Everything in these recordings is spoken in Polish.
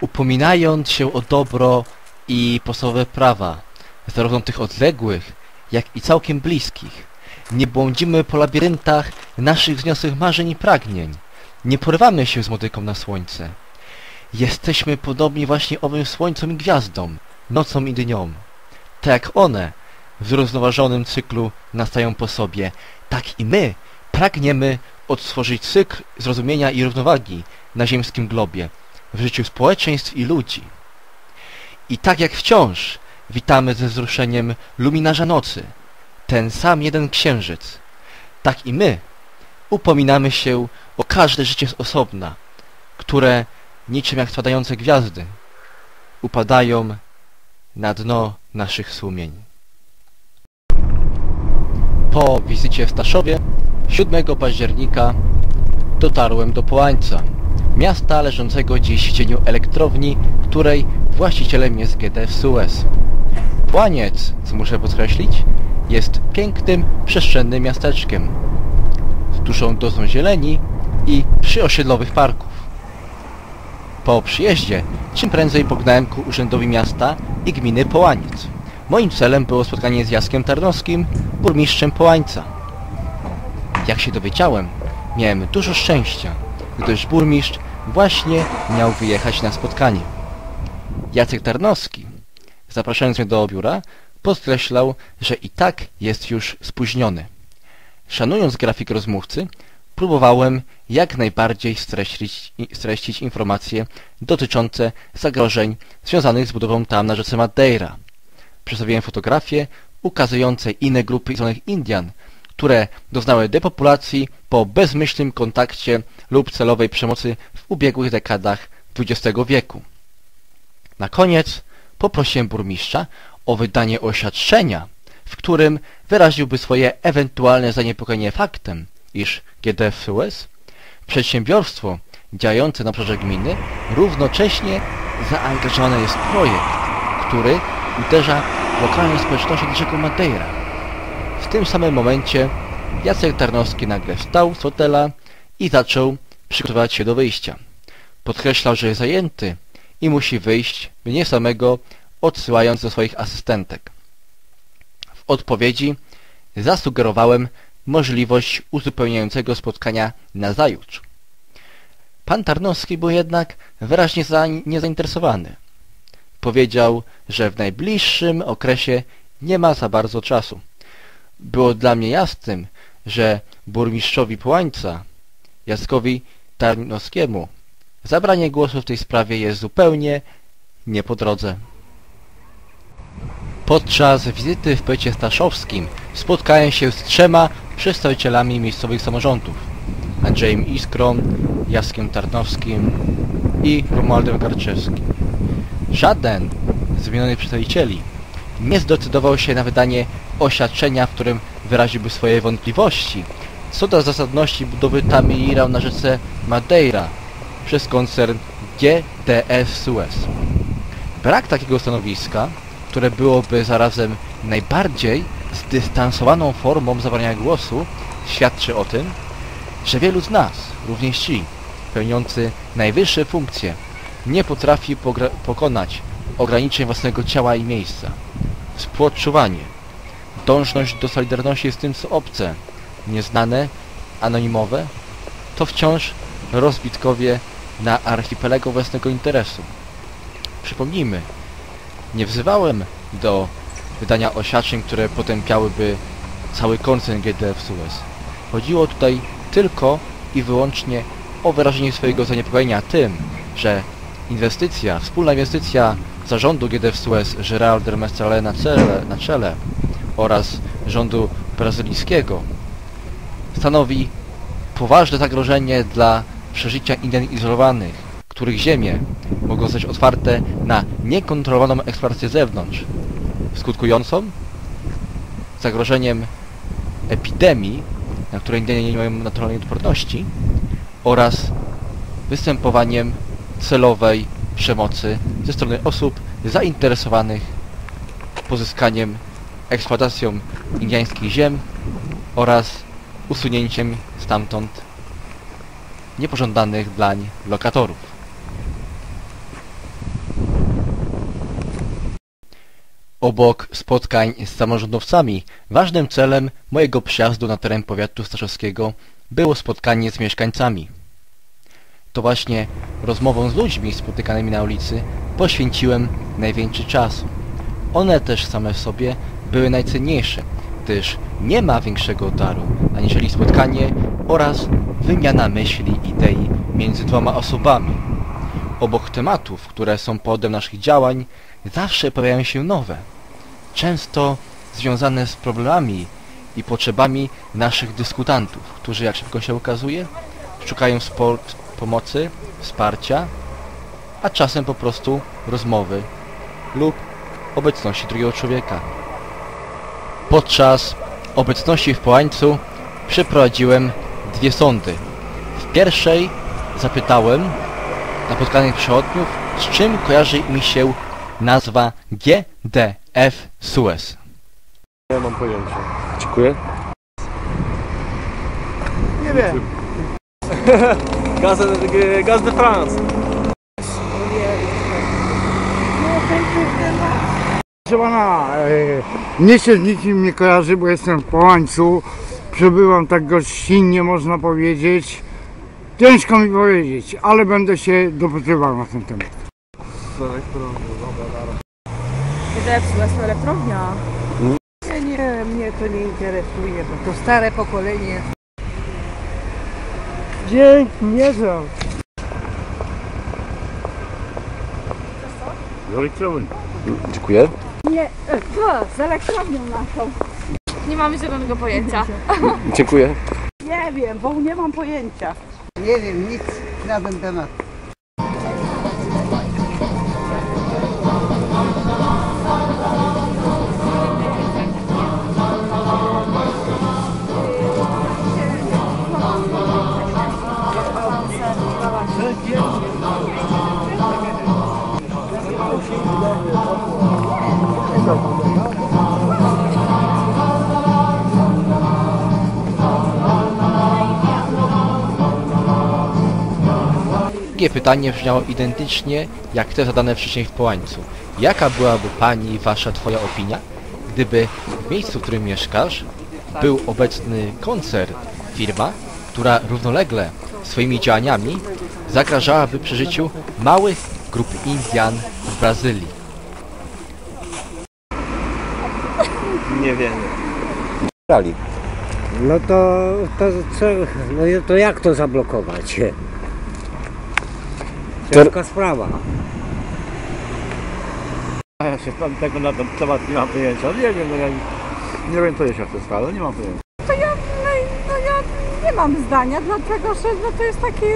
upominając się o dobro i podstawowe prawa, zarówno tych odległych, jak i całkiem bliskich. Nie błądzimy po labiryntach naszych wzniosłych marzeń i pragnień. Nie porywamy się z motyką na słońce. Jesteśmy podobni właśnie owym słońcom i gwiazdom, nocą i dniom. Tak jak one w zrównoważonym cyklu nastają po sobie, tak i my pragniemy odtworzyć cykl zrozumienia i równowagi na ziemskim globie, w życiu społeczeństw i ludzi. I tak jak wciąż witamy ze wzruszeniem luminarza nocy, ten sam jeden księżyc, tak i my upominamy się o każde życie z osobna, które, niczym jak spadające gwiazdy, upadają na dno naszych sumień. Po wizycie w Staszowie 7 października dotarłem do Połańca, miasta leżącego dziś w cieniu elektrowni, której właścicielem jest GDF Suez. Połaniec, co muszę podkreślić, jest pięknym, przestrzennym miasteczkiem z dużą dozą zieleni i przyosiedlowych parków. Po przyjeździe czym prędzej pognałem ku urzędowi miasta i gminy Połaniec. Moim celem było spotkanie z Jaskiem Tarnowskim, burmistrzem Połańca. Jak się dowiedziałem, miałem dużo szczęścia, gdyż burmistrz właśnie miał wyjechać na spotkanie. Jacek Tarnowski, zapraszając mnie do biura, podkreślał, że i tak jest już spóźniony. Szanując grafik rozmówcy, próbowałem jak najbardziej streścić, streścić informacje dotyczące zagrożeń związanych z budową tam na rzece Madeira. Przedstawiłem fotografie ukazujące inne grupy izolowanych Indian, które doznały depopulacji po bezmyślnym kontakcie lub celowej przemocy w ubiegłych dekadach XX wieku. Na koniec poprosiłem burmistrza o wydanie oświadczenia, w którym wyraziłby swoje ewentualne zaniepokojenie faktem, iż GDF Suez, przedsiębiorstwo działające na obszarze gminy, równocześnie zaangażowany jest projekt, który uderza w lokalną społeczność od rzeką Madeira. W tym samym momencie Jacek Tarnowski nagle wstał z fotela i zaczął przygotowywać się do wyjścia. Podkreślał, że jest zajęty i musi wyjść, mnie samego odsyłając do swoich asystentek. W odpowiedzi zasugerowałem możliwość uzupełniającego spotkania na zajutrz. Pan Tarnowski był jednak wyraźnie za niezainteresowany. Powiedział, że w najbliższym okresie nie ma za bardzo czasu. Było dla mnie jasnym, że burmistrzowi Połańca, Jackowi Tarnowskiemu, zabranie głosu w tej sprawie jest zupełnie nie po drodze. Podczas wizyty w powiecie staszowskim spotkałem się z trzema przedstawicielami miejscowych samorządów. Andrzejem Iskrą, Jaskiem Tarnowskim i Romualdem Karczewskim. Żaden z wymienionych przedstawicieli nie zdecydował się na wydanie oświadczenia, w którym wyraziłby swoje wątpliwości co do zasadności budowy Tamirał na rzece Madeira przez koncern GDF Suez. Brak takiego stanowiska które byłoby zarazem najbardziej zdystansowaną formą zabrania głosu, świadczy o tym, że wielu z nas, również ci, pełniący najwyższe funkcje, nie potrafi pokonać ograniczeń własnego ciała i miejsca. Współodczuwanie, dążność do solidarności z tym, co obce, nieznane, anonimowe, to wciąż rozbitkowie na archipelagu własnego interesu. Przypomnijmy, nie wzywałem do wydania oświadczeń, które potępiałyby cały koncern GDF Suez. Chodziło tutaj tylko i wyłącznie o wyrażenie swojego zaniepokojenia tym, że inwestycja, wspólna inwestycja zarządu GDF Suez Gerald Dermestrale na czele, na czele oraz rządu brazylijskiego stanowi poważne zagrożenie dla przeżycia Indian izolowanych, których ziemie mogą zostać otwarte na niekontrolowaną eksploatację z zewnątrz, skutkującą zagrożeniem epidemii, na które Indianie nie mają naturalnej odporności, oraz występowaniem celowej przemocy ze strony osób zainteresowanych pozyskaniem, eksploatacją indiańskich ziem oraz usunięciem stamtąd niepożądanych dlań lokatorów. Obok spotkań z samorządowcami, ważnym celem mojego przyjazdu na teren powiatu staszowskiego było spotkanie z mieszkańcami. To właśnie rozmową z ludźmi spotykanymi na ulicy poświęciłem największy czas. One też same w sobie były najcenniejsze, gdyż nie ma większego daru, aniżeli spotkanie oraz wymiana myśli, idei między dwoma osobami. Obok tematów, które są powodem naszych działań, zawsze pojawiają się nowe. Często związane z problemami i potrzebami naszych dyskutantów, którzy, jak szybko się okazuje, szukają sport, pomocy, wsparcia, a czasem po prostu rozmowy lub obecności drugiego człowieka. Podczas obecności w Połańcu przeprowadziłem dwie sądy. W pierwszej zapytałem napotkanych przechodniów, z czym kojarzy mi się nazwa GDF Suez. Nie mam pojęcia. Dziękuję. Nie wiem. Gaz, de- Gaz de France. Proszę pana, e, mnie się z niczym nie kojarzy, bo jestem w Połańcu. Przybyłam tak gościnnie, można powiedzieć. Ciężko mi powiedzieć, ale będę się dopytywał na ten temat. Suez to elektrownia. Nie, nie, mnie to nie interesuje, bo to stare pokolenie. Dzień, nie znam. Dziękuję. Nie, co? Z elektrownią naszą. Nie mamy zielonego pojęcia. Dziękuję. Nie wiem, bo nie mam pojęcia. Nie wiem nic na ten temat. Drugie pytanie brzmiało identycznie jak te zadane wcześniej w Połańcu. Jaka byłaby Pani, Wasza, Twoja opinia, gdyby w miejscu, w którym mieszkasz, był obecny koncern, firma, która równolegle swoimi działaniami zagrażałaby przeżyciu małych grup Indian w Brazylii? Nie wiem. Brali. No to, to, co, no to jak to zablokować? Ciężka sprawa. A ja się tam tego na ten temat nie mam pojęcia. Nie wiem, no ja nie wiem co jest w tej sprawie, nie mam pojęcia. To ja, no, no ja nie mam zdania, dlatego że no, to jest taki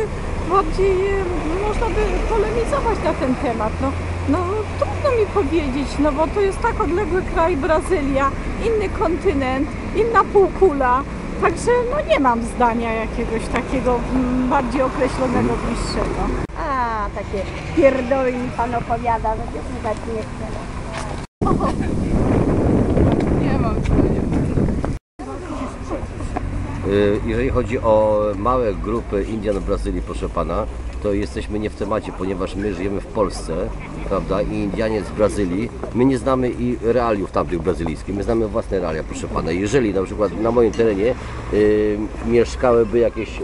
bardziej, e, można by polemizować na ten temat. No, no trudno mi powiedzieć, no bo to jest tak odległy kraj Brazylia, inny kontynent, inna półkula. Także no nie mam zdania jakiegoś takiego mm, bardziej określonego, bliższego. A, takie pierdoły mi pan opowiada, no nie słuchać nie chcę. Jeżeli chodzi o małe grupy Indian w Brazylii, proszę pana, to jesteśmy nie w temacie, ponieważ my żyjemy w Polsce, prawda, i Indianie z Brazylii, my nie znamy i realiów tamtych brazylijskich, my znamy własne realia, proszę pana. Jeżeli na przykład na moim terenie y, mieszkałyby jakieś y,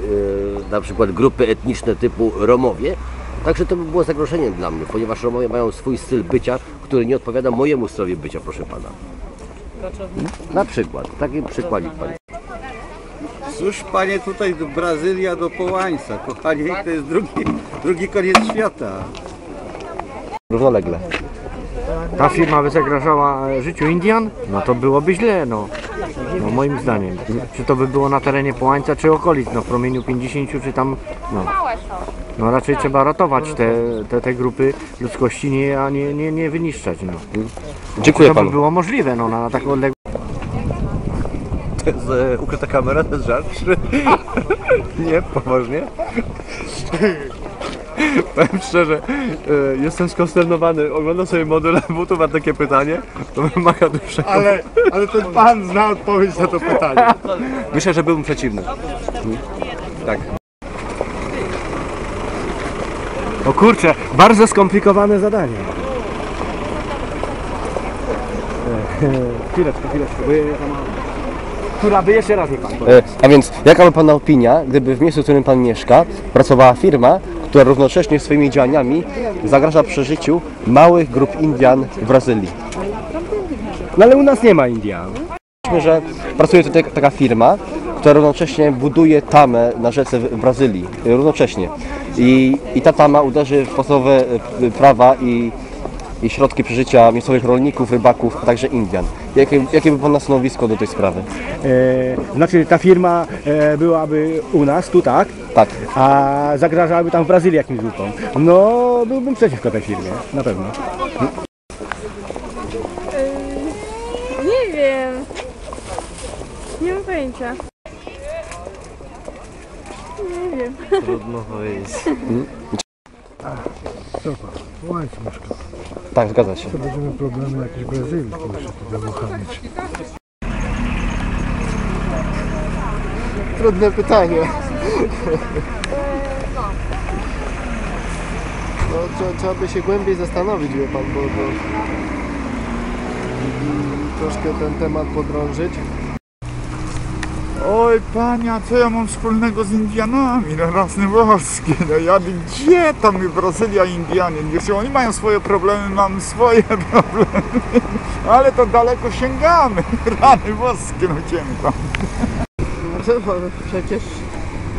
na przykład grupy etniczne typu Romowie, Także to by było zagrożeniem dla mnie, ponieważ Romowie mają swój styl bycia, który nie odpowiada mojemu stylowi bycia, proszę pana. Na przykład, taki przykładzik pan. Cóż panie tutaj do Brazylia do Połańca, kochanie, to jest drugi, drugi koniec świata. Równolegle. Ta firma by zagrażała życiu Indian? No to byłoby źle, no. No moim zdaniem. Czy to by było na terenie Połańca, czy okolic, no w promieniu 50, czy tam, no. No raczej trzeba ratować te, te, te grupy ludzkości, nie, a nie, nie, nie wyniszczać, no. Dziękuję To by panu. było możliwe, no, na taką odległość. E, ukryta kamera, to jest żart? Nie, poważnie? Powiem szczerze, e, jestem skonsternowany. Oglądam sobie model butów, a takie pytanie to wymaga dłuższego. Ale, ale ten pan zna odpowiedź na to pytanie. Myślę, że byłbym przeciwny. Tak. O kurczę, bardzo skomplikowane zadanie. Chwileczkę, chwileczkę, bo ja tam... Która by jeszcze raz nie pan E, A więc, jaka by Pana opinia, gdyby w miejscu, w którym Pan mieszka, pracowała firma, która równocześnie swoimi działaniami zagraża przeżyciu małych grup Indian w Brazylii? No ale u nas nie ma Indian. Myślę, że pracuje tutaj taka firma, która równocześnie buduje tamę na rzece w Brazylii. e, Równocześnie. I, i ta tama uderzy w podstawowe e, prawa i, i środki przeżycia miejscowych rolników, rybaków, a także Indian. Jakie, jakie by Pana stanowisko do tej sprawy? E, znaczy ta firma e, byłaby u nas, tu tak, Tak. a zagrażałaby tam w Brazylii jakimś grupom. No byłbym przeciwko tej firmie, na pewno. Nie wiem. Nie mam pojęcia. Nie wiem. Tak, zgadza się. Będziemy problemy jakieś Brazylii, muszę to uruchomić. Trudne pytanie. No, trzeba, trzeba by się głębiej zastanowić, wie pan, bo, bo mm, troszkę ten temat podrążyć. Oj pania, co ja mam wspólnego z Indianami, no rasny boskie, no ja gdzie tam Brazylia i Indianie, wiesz, oni mają swoje problemy, mamy swoje problemy, ale to daleko sięgamy, rany boskie, no idziemy tam. Przecież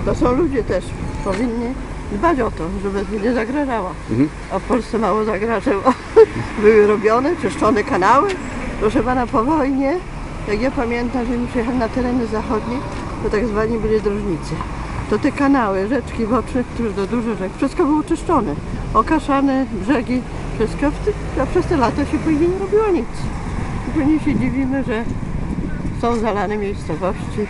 to są ludzie też, powinni dbać o to, żeby nie zagrażała. A w Polsce mało zagrażało. Były robione, czyszczone kanały. Proszę pana, po wojnie, jak ja pamiętam, że mi przyjechałem na tereny zachodnie, to tak zwani byli drożnicy. To te kanały, rzeczki boczne, które do dużych rzek, wszystko było czyszczone. Okaszane, brzegi, wszystko. A przez te lata się później nie robiło nic. I później się dziwimy, że są zalane miejscowości,